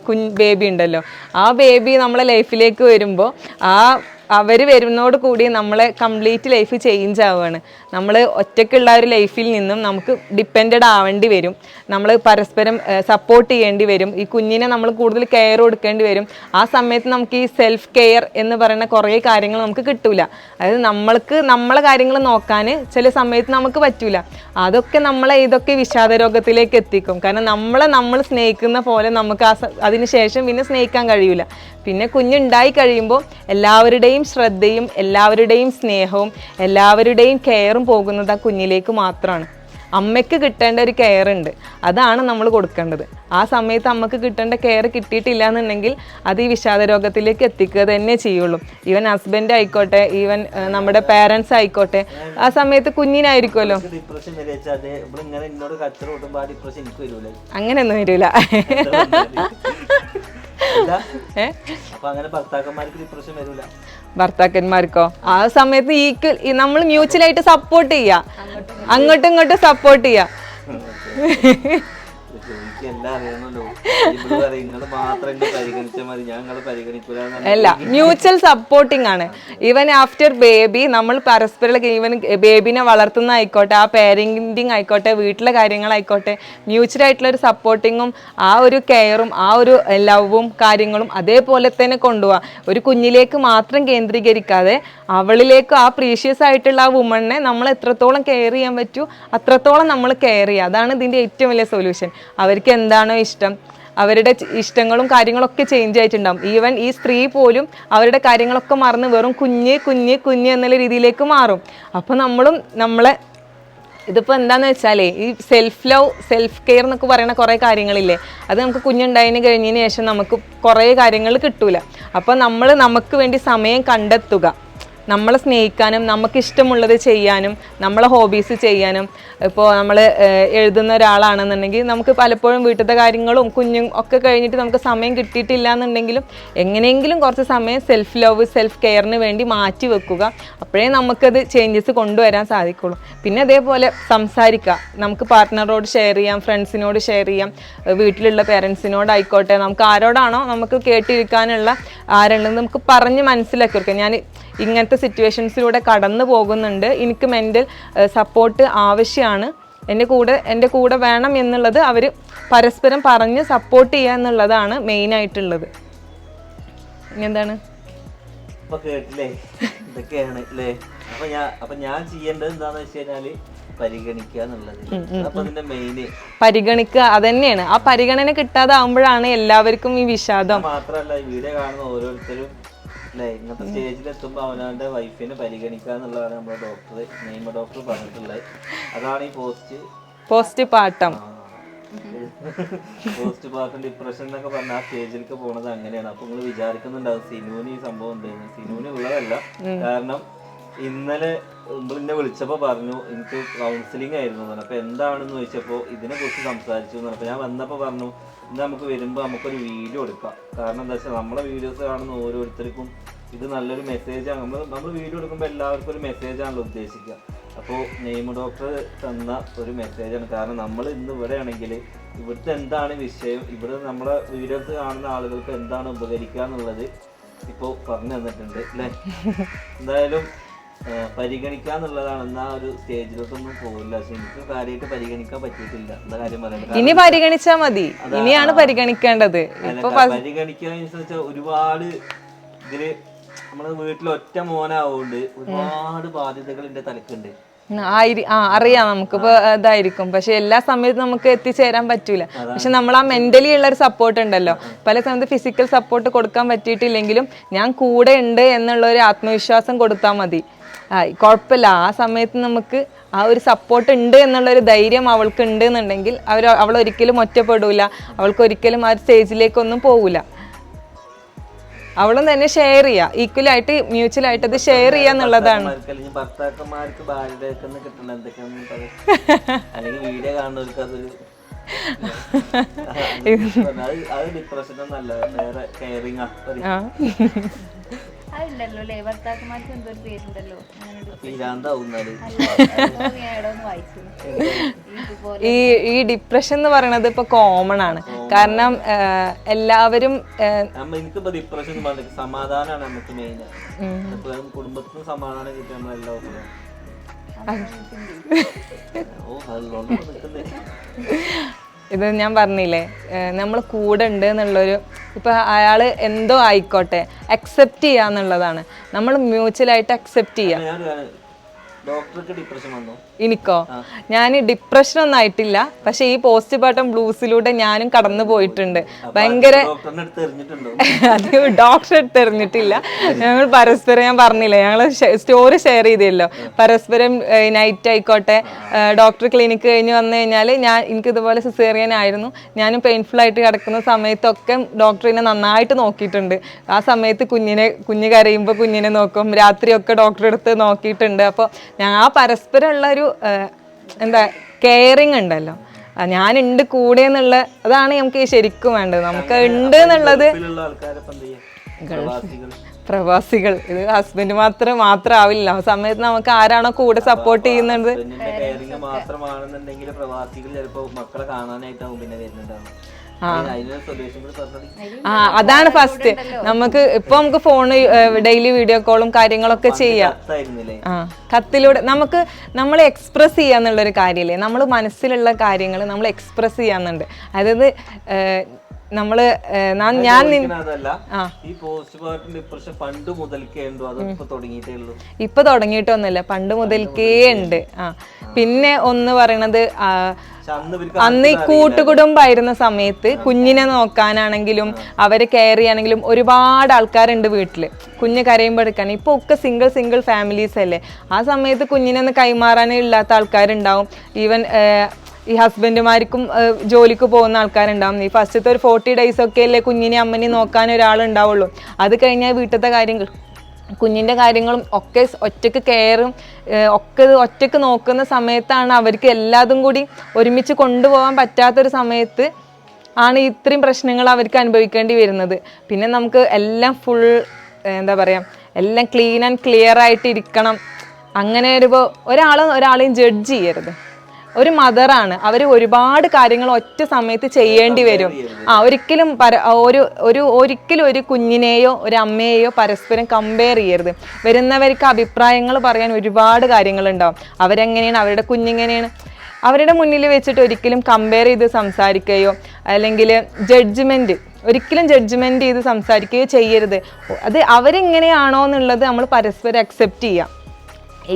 കുഞ്ഞ് ബേബി ഉണ്ടല്ലോ. ആ ബേബി നമ്മളെ ലൈഫിലേക്ക് വരുമ്പോ ആ അവർ വരുന്നതോട് കൂടി നമ്മളെ കംപ്ലീറ്റ് ലൈഫ് ചേഞ്ച് ആവുകയാണ്. നമ്മൾ ഒറ്റയ്ക്കുള്ള ഒരു ലൈഫിൽ നിന്നും നമുക്ക് ഡിപ്പെൻഡ് ആവേണ്ടി വരും. നമ്മൾ പരസ്പരം സപ്പോർട്ട് ചെയ്യേണ്ടി വരും. ഈ കുഞ്ഞിനെ നമ്മൾ കൂടുതൽ കെയർ കൊടുക്കേണ്ടി വരും. ആ സമയത്ത് നമുക്ക് ഈ സെൽഫ് കെയർ എന്ന് പറയുന്ന കുറേ കാര്യങ്ങൾ നമുക്ക് കിട്ടില്ല അതായത് നമ്മൾക്ക് നമ്മളെ കാര്യങ്ങൾ നോക്കാൻ ചില സമയത്ത് നമുക്ക് പറ്റില്ല അതൊക്കെ നമ്മളെ ഇതൊക്കെ വിഷാദ രോഗത്തിലേക്ക് എത്തിക്കും. കാരണം നമ്മളെ നമ്മൾ സ്നേഹിക്കുന്ന പോലെ നമുക്ക് ആ അതിനുശേഷം ശേഷം പിന്നെ സ്നേഹിക്കാൻ കഴിയൂല. പിന്നെ കുഞ്ഞുണ്ടായി കഴിയുമ്പോൾ എല്ലാവരുടെയും ശ്രദ്ധയും എല്ലാവരുടെയും സ്നേഹവും എല്ലാവരുടെയും കെയറും പോകുന്നത് ആ കുഞ്ഞിലേക്ക് മാത്രമാണ് അമ്മയ്ക്ക് കിട്ടേണ്ട ഒരു കെയർ ഉണ്ട്. അതാണ് നമ്മൾ കൊടുക്കേണ്ടത്. ആ സമയത്ത് അമ്മയ്ക്ക് കിട്ടേണ്ട കെയർ കിട്ടിയിട്ടില്ല എന്നുണ്ടെങ്കിൽ അത് ഈ വിഷാദ രോഗത്തിലേക്ക് എത്തിക്കുക തന്നെ ചെയ്യുള്ളൂ. ഈവൻ ഹസ്ബൻഡ് ആയിക്കോട്ടെ ഈവൻ നമ്മുടെ പേരൻസ് ആയിക്കോട്ടെ ആ സമയത്ത് കുഞ്ഞിനായിരിക്കുമല്ലോ. അങ്ങനെയൊന്നും വരില്ല ഏഹ് അങ്ങനെ ഭർത്താക്കന്മാർക്ക് ഡിപ്രഷൻ വരൂല. ഭർത്താക്കന്മാർക്കോ? ആ സമയത്ത് ഈക്വൽ നമ്മൾ മ്യൂച്വലായിട്ട് സപ്പോർട്ട് ചെയ്യാ. അങ്ങോട്ടും ഇങ്ങോട്ടും സപ്പോർട്ട് ചെയ്യാ. അല്ല മ്യൂച്വൽ സപ്പോർട്ടിംഗ് ആണ്. ഈവൻ ആഫ്റ്റർ ബേബി നമ്മൾ പരസ്പരം ഈവൻ ബേബിനെ വളർത്തുന്ന ആയിക്കോട്ടെ ആ പേരന്റിങ് ആയിക്കോട്ടെ വീട്ടിലെ കാര്യങ്ങളായിക്കോട്ടെ മ്യൂച്വൽ ആയിട്ടുള്ള ഒരു സപ്പോർട്ടിങ്ങും ആ ഒരു കെയറും ആ ഒരു ലവും കാര്യങ്ങളും അതേപോലെ തന്നെ കൊണ്ടുപോവാ. ഒരു കുഞ്ഞിലേക്ക് മാത്രം കേന്ദ്രീകരിക്കാതെ അവളിലേക്ക് ആ പ്രീഷ്യസ് ആയിട്ടുള്ള ആ വുമണിനെ നമ്മൾ എത്രത്തോളം കെയർ ചെയ്യാൻ പറ്റൂ അത്രത്തോളം നമ്മൾ കെയർ ചെയ്യുക അതാണ് ഇതിന്റെ ഏറ്റവും വലിയ സൊല്യൂഷൻ അവർക്ക് എന്താണോ ഇഷ്ടം? അവരുടെ ഇഷ്ടങ്ങളും കാര്യങ്ങളൊക്കെ ചേഞ്ച് ആയിട്ടുണ്ടാവും. ഈവൻ ഈ സ്ത്രീ പോലും അവരുടെ കാര്യങ്ങളൊക്കെ മറന്ന് വെറും കുഞ്ഞ് കുഞ്ഞ് കുഞ്ഞ് എന്നുള്ള രീതിയിലേക്ക് മാറും. അപ്പോൾ നമ്മളും നമ്മളെ ഇതിപ്പോൾ എന്താന്ന് വെച്ചാലേ ഈ സെൽഫ് ലവ് സെൽഫ് കെയർ എന്നൊക്കെ പറയുന്ന കുറേ കാര്യങ്ങളില്ലേ അത് നമുക്ക് കുഞ്ഞുണ്ടായതിന് കഴിഞ്ഞതിന് ശേഷം നമുക്ക് കുറേ കാര്യങ്ങൾ കിട്ടൂല. അപ്പോൾ നമ്മൾ നമുക്ക് വേണ്ടി സമയം കണ്ടെത്തുക. നമ്മളെ സ്നേഹിക്കാനും നമുക്ക് ഇഷ്ടമുള്ളത് ചെയ്യാനും നമ്മളെ ഹോബീസ് ചെയ്യാനും ഇപ്പോൾ നമ്മൾ എഴുതുന്ന ഒരാളാണെന്നുണ്ടെങ്കിൽ നമുക്ക് പലപ്പോഴും വീട്ടിലത്തെ കാര്യങ്ങളും കുഞ്ഞും ഒക്കെ കഴിഞ്ഞിട്ട് നമുക്ക് സമയം കിട്ടിയിട്ടില്ല എന്നുണ്ടെങ്കിലും എങ്ങനെയെങ്കിലും കുറച്ച് സമയം സെൽഫ് ലവ് സെൽഫ് കെയറിന് വേണ്ടി മാറ്റി വെക്കുക. അപ്പോഴേ നമുക്കത് ചേഞ്ചസ് കൊണ്ടുവരാൻ സാധിക്കുള്ളൂ. പിന്നെ അതേപോലെ സംസാരിക്കുക. നമുക്ക് പാർട്ട്ണറോട് ഷെയർ ചെയ്യാം ഫ്രണ്ട്സിനോട് ഷെയർ ചെയ്യാം വീട്ടിലുള്ള പേരൻസിനോടായിക്കോട്ടെ നമുക്ക് ആരോടാണോ നമുക്ക് കേട്ടിരിക്കാനുള്ള ആരുള്ളത് നമുക്ക് പറഞ്ഞ് മനസ്സിലാക്കി കൊടുക്കാം. ഞാൻ ഇങ്ങനത്തെ സിറ്റുവേഷൻസിലൂടെ കടന്നു പോകുന്നുണ്ട്. എനിക്ക് മെന്റൽ സപ്പോർട്ട് ആവശ്യമാണ് എന്റെ കൂടെ എന്റെ കൂടെ വേണം എന്നുള്ളത് അവർ പരസ്പരം പറഞ്ഞ് സപ്പോർട്ട് ചെയ്യുക എന്നുള്ളതാണ് മെയിനായിട്ടുള്ളത് ഇനി എന്താണ്? അപ്പൊ കേട്ടില്ലേ? ഇതൊക്കെയാണ് അല്ലേ അപ്പൊ ഞാൻ അപ്പൊ ഞാൻ ചെയ്യേണ്ടത് എന്താന്ന് വെച്ച് കഴിഞ്ഞാൽ പരിഗണിക്കുക അതന്നെയാണ്. ആ പരിഗണന കിട്ടാതാവുമ്പോഴാണ് എല്ലാവർക്കും ഈ വിഷാദം. മാത്രല്ല ഈ വീഡിയോ കാണുന്ന ഓരോരുത്തരും അല്ലേ? സ്റ്റേജിലെത്തുമ്പോൾ അവനവന്റെ വൈഫിനെ പരിഗണിക്കുക എന്നുള്ളതാണ് നമ്മുടെ ഡോക്ടർ നിയമ ഡോക്ടർ പറഞ്ഞിട്ടുള്ളത്. അതാണ് ഈ പോസ്റ്റ് പോസ്റ്റ് പാട്ടം പോസ്റ്റ് പാർട്ടം ഡിപ്രഷൻ എന്നൊക്കെ പറഞ്ഞ ആ സ്റ്റേജിലേക്ക് പോണത് അങ്ങനെയാണ്. അപ്പൊ നിങ്ങൾ വിചാരിക്കുന്നുണ്ടാവും സിനുവിന് ഈ സംഭവം ഉണ്ടെന്ന് സിനുവിന് ഉള്ളതല്ല. കാരണം ഇന്നലെ ഇന്നെ വിളിച്ചപ്പോ പറഞ്ഞു എനിക്ക് കൗൺസിലിംഗ് ആയിരുന്നു. അപ്പൊ എന്താണെന്ന് ചോദിച്ചപ്പോ ഇതിനെ കുറിച്ച് സംസാരിച്ചു. അപ്പൊ ഞാൻ വന്നപ്പോ പറഞ്ഞു ഇന്ന് നമുക്ക് വരുമ്പോൾ നമുക്കൊരു വീഡിയോ എടുക്കാം. കാരണം എന്താ വെച്ചാൽ നമ്മളെ വീഡിയോസ് കാണുന്ന ഓരോരുത്തർക്കും ഇത് നല്ലൊരു മെസ്സേജാണ് നമ്മൾ നമ്മൾ വീഡിയോ എടുക്കുമ്പോൾ എല്ലാവർക്കും ഒരു മെസ്സേജ് മെസ്സേജാണല്ലോ ഉദ്ദേശിക്കുക. അപ്പോൾ നെയ്മ ഡോക്ടർ തന്ന ഒരു മെസ്സേജാണ് കാരണം നമ്മൾ ഇന്ന് ഇവിടെ ആണെങ്കിൽ ഇവിടുത്തെ എന്താണ് വിഷയം? ഇവിടെ നമ്മളെ വീഡിയോസ് കാണുന്ന ആളുകൾക്ക് എന്താണ് ഉപകരിക്കുക എന്നുള്ളത് ഇപ്പോൾ പറഞ്ഞു തന്നിട്ടുണ്ട് അല്ലേ? എന്തായാലും പരിഗണിക്കുക എന്നുള്ളതാണ് എന്നാ ഒരു സ്റ്റേജിലോട്ടൊന്നും പോകില്ല പക്ഷെ എനിക്ക് കാര്യമായിട്ട് പരിഗണിക്കാൻ പറ്റിയിട്ടില്ല. എന്താ കാര്യം പറയുന്നത് ഇനി പരിഗണിച്ചാ മതി. ഇനിയാണ് പരിഗണിക്കേണ്ടത്. ഇപ്പൊ പരിഗണിക്കുക വെച്ചാൽ ഒരുപാട് ഇതിൽ നമ്മുടെ വീട്ടിൽ ഒറ്റ മോനാവുകൊണ്ട് ഒരുപാട് ബാധ്യതകൾ എന്റെ തലക്കുണ്ട്. അറിയാം നമുക്കിപ്പോ ഇതായിരിക്കും. പക്ഷെ എല്ലാ സമയത്തും നമുക്ക് എത്തിച്ചേരാൻ പറ്റൂല. പക്ഷെ നമ്മൾ ആ മെന്റലി ഉള്ള ഒരു സപ്പോർട്ട് ഉണ്ടല്ലോ. പല സമയത്ത് ഫിസിക്കൽ സപ്പോർട്ട് കൊടുക്കാൻ പറ്റിയിട്ടില്ലെങ്കിലും ഞാൻ കൂടെ ഉണ്ട് എന്നുള്ള ഒരു ആത്മവിശ്വാസം കൊടുത്താൽ മതി. കുഴപ്പമില്ല. ആ സമയത്ത് നമുക്ക് ആ ഒരു സപ്പോർട്ട് ഉണ്ട് എന്നുള്ള ഒരു ധൈര്യം അവൾക്ക് ഉണ്ട് എന്നുണ്ടെങ്കിൽ അവർ അവൾ ഒരിക്കലും ഒറ്റപ്പെടൂല. അവൾക്ക് ഒരിക്കലും ആ സ്റ്റേജിലേക്കൊന്നും പോകൂല അവളും തന്നെ ഷെയർ ചെയ്യുക മ്യൂച്വൽ ആയിട്ട് അത് ഷെയർ ചെയ്യുക എന്നുള്ളതാണ്. അത്? വേറെ ആ അതുണ്ടല്ലോ അല്ലേ? ഭർത്താക്കന്മാർക്ക് എന്തോ ഒരു പേരുണ്ടല്ലോ. ഈ ഈ ഡിപ്രഷൻ എന്ന് പറയുന്നത് ഇപ്പൊ കോമൺ ആണ്. കാരണം എല്ലാവരും എനിക്കിപ്പോ ഡിപ്രഷൻ സമാധാനമാണ് നമുക്ക് മെയിൻ കുടുംബത്തിന് സമാധാനം കിട്ടി നമ്മളെല്ലാവർക്കും ഓ അതുകൊണ്ട് നിൽക്കുന്നേ ഇത് ഞാൻ പറഞ്ഞില്ലേ നമ്മൾ കൂടെ ഉണ്ട് എന്നുള്ളൊരു ഇപ്പം അയാൾ എന്തോ ആയിക്കോട്ടെ അക്സെപ്റ്റ് ചെയ്യുക എന്നുള്ളതാണ് നമ്മൾ മ്യൂച്വലായിട്ട് അക്സെപ്റ്റ് ചെയ്യുക ഞാൻ ഡോക്ടർക്ക് ഡിപ്രഷൻ വന്നു. എനിക്കോ ഞാൻ ഡിപ്രഷൻ ഒന്നും ആയിട്ടില്ല. പക്ഷെ ഈ പോസ്റ്റ് പാട്ടം ബ്ലൂസിലൂടെ ഞാനും കടന്നു പോയിട്ടുണ്ട്. ഭയങ്കര അത് ഡോക്ടർ എടുത്തെറിഞ്ഞിട്ടില്ല ഞങ്ങൾ പരസ്പരം ഞാൻ പറഞ്ഞില്ല ഞങ്ങൾ സ്റ്റോറി ഷെയർ ചെയ്തല്ലോ. പരസ്പരം നൈറ്റ് ആയിക്കോട്ടെ. ഡോക്ടർ ക്ലിനിക്ക് കഴിഞ്ഞ് വന്നു കഴിഞ്ഞാൽ ഞാൻ എനിക്ക് ഇതുപോലെ സിസേറിയൻ ആയിരുന്നു. ഞാനും പെയിൻഫുൾ ആയിട്ട് കിടക്കുന്ന സമയത്തൊക്കെ ഡോക്ടർ എന്നെ നന്നായിട്ട് നോക്കിയിട്ടുണ്ട്. ആ സമയത്ത് കുഞ്ഞിനെ കുഞ്ഞ് കരയുമ്പോൾ കുഞ്ഞിനെ നോക്കും. രാത്രിയൊക്കെ ഡോക്ടറെ അടുത്ത് നോക്കിയിട്ടുണ്ട്. അപ്പോൾ ഞാൻ ആ പരസ്പരമുള്ള ഒരു എന്താ കെയറിങ് ഉണ്ടല്ലോ. ഞാൻ ഞാനുണ്ട് കൂടെ എന്നുള്ള അതാണ് നമുക്ക് ശരിക്കും വേണ്ടത്. നമുക്ക് ഉണ്ട് എന്നുള്ളത് പ്രവാസികൾ. ഇത് ഹസ്ബൻഡ് മാത്രം ആവില്ല ആ സമയത്ത് നമുക്ക് ആരാണോ കൂടെ സപ്പോർട്ട് ചെയ്യുന്നത്? മാത്രമാണെന്നുണ്ടെങ്കിൽ പ്രവാസികൾ ചിലപ്പോൾ മക്കളെ കാണാനായിട്ടാവും പിന്നെ വരുന്നുണ്ടാവും ആ. അതാണ് ഫസ്റ്റ് നമുക്ക് ഇപ്പൊ നമുക്ക് ഫോൺ ഡെയിലി വീഡിയോ കോളും കാര്യങ്ങളൊക്കെ ചെയ്യാം. ആ കത്തിലൂടെ നമുക്ക് നമ്മൾ എക്സ്പ്രസ് ചെയ്യാന്നുള്ളൊരു കാര്യമില്ലേ? നമ്മൾ മനസ്സിലുള്ള കാര്യങ്ങൾ നമ്മൾ എക്സ്പ്രസ് ചെയ്യാന്നുണ്ട്. അതായത് നമ്മൾ ഞാൻ നിൻ- ചോദിക്കണത് ഈ പോസ്റ്റ് പാർട്ടം ഡിപ്രഷൻ പണ്ട് മുതൽക്കേ ഉണ്ടോ? അതോ ഇപ്പൊ തുടങ്ങിയിട്ടേ ഉള്ളൂ? ഇപ്പൊ തുടങ്ങിയിട്ടൊന്നുമില്ല. പണ്ട് മുതൽക്കേ ഉണ്ട്. ആ. പിന്നെ ഒന്ന് പറയണത് അന്ന് ഈ കൂട്ടുകുടുംബായിരുന്ന സമയത്ത് കുഞ്ഞിനെ നോക്കാനാണെങ്കിലും അവരെ കെയർ ചെയ്യാണെങ്കിലും ഒരുപാട് ആൾക്കാരുണ്ട് വീട്ടിൽ കുഞ്ഞ് കരയുമ്പോൾ എടുക്കാൻ ഇപ്പോൾ ഒക്കെ സിംഗിൾ സിംഗിൾ ഫാമിലീസ് അല്ലേ? ആ സമയത്ത് കുഞ്ഞിനെ ഒന്ന് കൈമാറാൻ ഇല്ലാത്ത ആൾക്കാരുണ്ടാവും. ഈവൻ ഈ ഹസ്ബൻഡുമാർക്കും ജോലിക്ക് പോകുന്ന ആൾക്കാരുണ്ടാവും. ഈ ഫസ്റ്റത്തെ ഒരു ഫോർട്ടി ഡേയ്സ് ഒക്കെ അല്ലേ കുഞ്ഞിനെ അമ്മനെ നോക്കാൻ ഒരാളുണ്ടാവുള്ളൂ. അത് കഴിഞ്ഞാൽ വീട്ടിലത്തെ കാര്യങ്ങൾ കുഞ്ഞിന്റെ കാര്യങ്ങളും ഒക്കെ ഒറ്റയ്ക്ക് കെയറും ഒക്കെ ഒറ്റയ്ക്ക് നോക്കുന്ന സമയത്താണ് അവർക്ക് എല്ലാതും കൂടി ഒരുമിച്ച് കൊണ്ടുപോകാൻ പറ്റാത്തൊരു സമയത്ത് ആണ് ഇത്രയും പ്രശ്നങ്ങൾ അവർക്ക് അനുഭവിക്കേണ്ടി വരുന്നത്. പിന്നെ നമുക്ക് എല്ലാം ഫുൾ എന്താ പറയുക എല്ലാം ക്ലീൻ ആൻഡ് ക്ലിയർ ആയിട്ട് ഇരിക്കണം. അങ്ങനെ ഒരു ഒരാൾ ഒരാളെയും ജഡ്ജ് ചെയ്യരുത്. ഒരു മദറാണ് അവർ ഒരുപാട് കാര്യങ്ങൾ ഒറ്റ സമയത്ത് ചെയ്യേണ്ടി വരും. ആ ഒരിക്കലും പര ഒരു ഒരു ഒരിക്കലും ഒരു കുഞ്ഞിനെയോ ഒരു അമ്മയെയോ പരസ്പരം കമ്പയർ ചെയ്യരുത്. വരുന്നവർക്ക് അഭിപ്രായങ്ങൾ പറയാൻ ഒരുപാട് കാര്യങ്ങളുണ്ടാവും. അവരെങ്ങനെയാണ്? അവരുടെ കുഞ്ഞിങ്ങനെയാണ്? അവരുടെ മുന്നിൽ വെച്ചിട്ട് ഒരിക്കലും കമ്പയർ ചെയ്ത് സംസാരിക്കുകയോ അല്ലെങ്കിൽ ജഡ്ജ്മെന്റ് ഒരിക്കലും ജഡ്ജ്മെന്റ് ചെയ്ത് സംസാരിക്കുകയോ ചെയ്യരുത്. അത് അവരെങ്ങനെയാണോ എന്നുള്ളത് നമ്മൾ പരസ്പരം അക്സെപ്റ്റ് ചെയ്യാം.